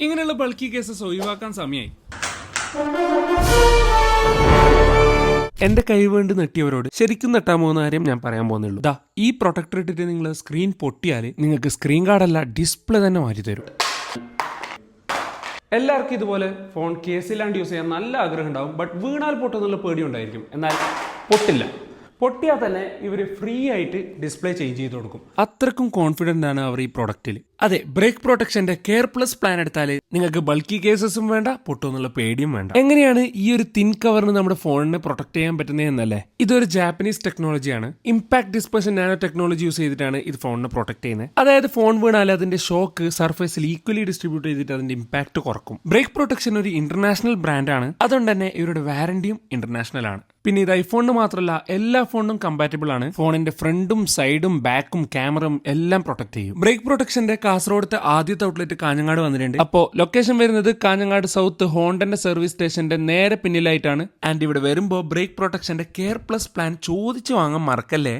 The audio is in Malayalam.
ഇങ്ങനെയുള്ള ബൾക്കി കേസസ് ഒഴിവാക്കാൻ സമയമായി എന്റെ കൈ വേണ്ടി നെട്ടിയവരോട് ശരിക്കും നെട്ടാമോ എന്ന കാര്യം ഞാൻ പറയാൻ പോകുന്നുള്ളൂ. ദാ ഈ പ്രൊട്ടക്ടർ ഇട്ടിട്ട് നിങ്ങൾ സ്ക്രീൻ പൊട്ടിയാൽ നിങ്ങൾക്ക് സ്ക്രീൻ കാർഡല്ല ഡിസ്പ്ലേ തന്നെ മാറ്റി തരും. എല്ലാവർക്കും ഇതുപോലെ ഫോൺ കേസില്ലാണ്ട് യൂസ് ചെയ്യാൻ നല്ല ആഗ്രഹം ഉണ്ടാവും ബട്ട് വീണാൽ പൊട്ടുന്നുള്ള പേടി ഉണ്ടായിരിക്കും. എന്നാൽ പൊട്ടില്ല. പൊട്ടിയാൽ തന്നെ ഇവർ ഫ്രീ ആയിട്ട് ഡിസ്പ്ലേ ചേഞ്ച് ചെയ്ത് കൊടുക്കും. അത്രക്കും കോൺഫിഡന്റ് ആണ് അവർ ഈ പ്രൊഡക്റ്റിൽ അതെ ബ്രേക്ക് പ്രൊട്ടക്ഷന്റെ കെയർ പ്ലസ് പ്ലാൻ എടുത്താൽ നിങ്ങൾക്ക് ബൾക്കി കേസസും വേണ്ട പൊട്ടുമെന്നുള്ള പേടിയും വേണ്ട. എങ്ങനെയാണ് ഈ ഒരു തിൻ കവറിന് നമ്മുടെ ഫോണിനെ പ്രൊട്ടക്ട് ചെയ്യാൻ പറ്റുന്നത് എന്നല്ലേ? ഇതൊരു Japanese ടെക്നോളജിയാണ് impact dispersion nano technology use ചെയ്തിട്ടാണ് ഇത് ഫോണിനെ പ്രൊട്ടക്ട് ചെയ്യുന്നത്. അതായത് ഫോൺ വീണാൽ അതിന്റെ ഷോക്ക് സർഫേസിൽ ഈക്വലി ഡിസ്ട്രിബ്യൂട്ട് ചെയ്തിട്ട് അതിന്റെ ഇമ്പാക്ട് കുറക്കും. ബ്രേക്ക് പ്രൊട്ടക്ഷൻ ഒരു ഇന്റർനാഷണൽ ബ്രാൻഡാണ് അതുകൊണ്ട് തന്നെ ഇവരുടെ വാറണ്ടിയും ഇന്റർനാഷണൽ ആണ്. പിന്നെ ഇത് ഐഫോണിന് മാത്രമല്ല എല്ലാ ഫോണിനും കമ്പാറ്റബിൾ ആണ്. ഫോണിന്റെ ഫ്രണ്ടും സൈഡും ബാക്കും ക്യാമറയും എല്ലാം പ്രൊട്ടക്ട് ചെയ്യും. ബ്രേക്ക് പ്രൊട്ടക്ഷന്റെ കാസർഗോഡത്തെ ആദ്യത്തെ ഔട്ട്ലെറ്റ് കാഞ്ഞങ്ങാട് വന്നിട്ടുണ്ട്. അപ്പോ ലൊക്കേഷൻ വരുന്നത് കാഞ്ഞങ്ങാട് സൗത്ത് ഹോണ്ടന്റെ സർവീസ് സ്റ്റേഷന്റെ നേരെ പിന്നിലായിട്ടാണ്. ആൻഡ് ഇവിടെ വരുമ്പോൾ ബ്രേക്ക് പ്രൊട്ടക്ഷന്റെ കെയർ പ്ലസ് പ്ലാൻ ചോദിച്ചു വാങ്ങാൻ മറക്കല്ലേ?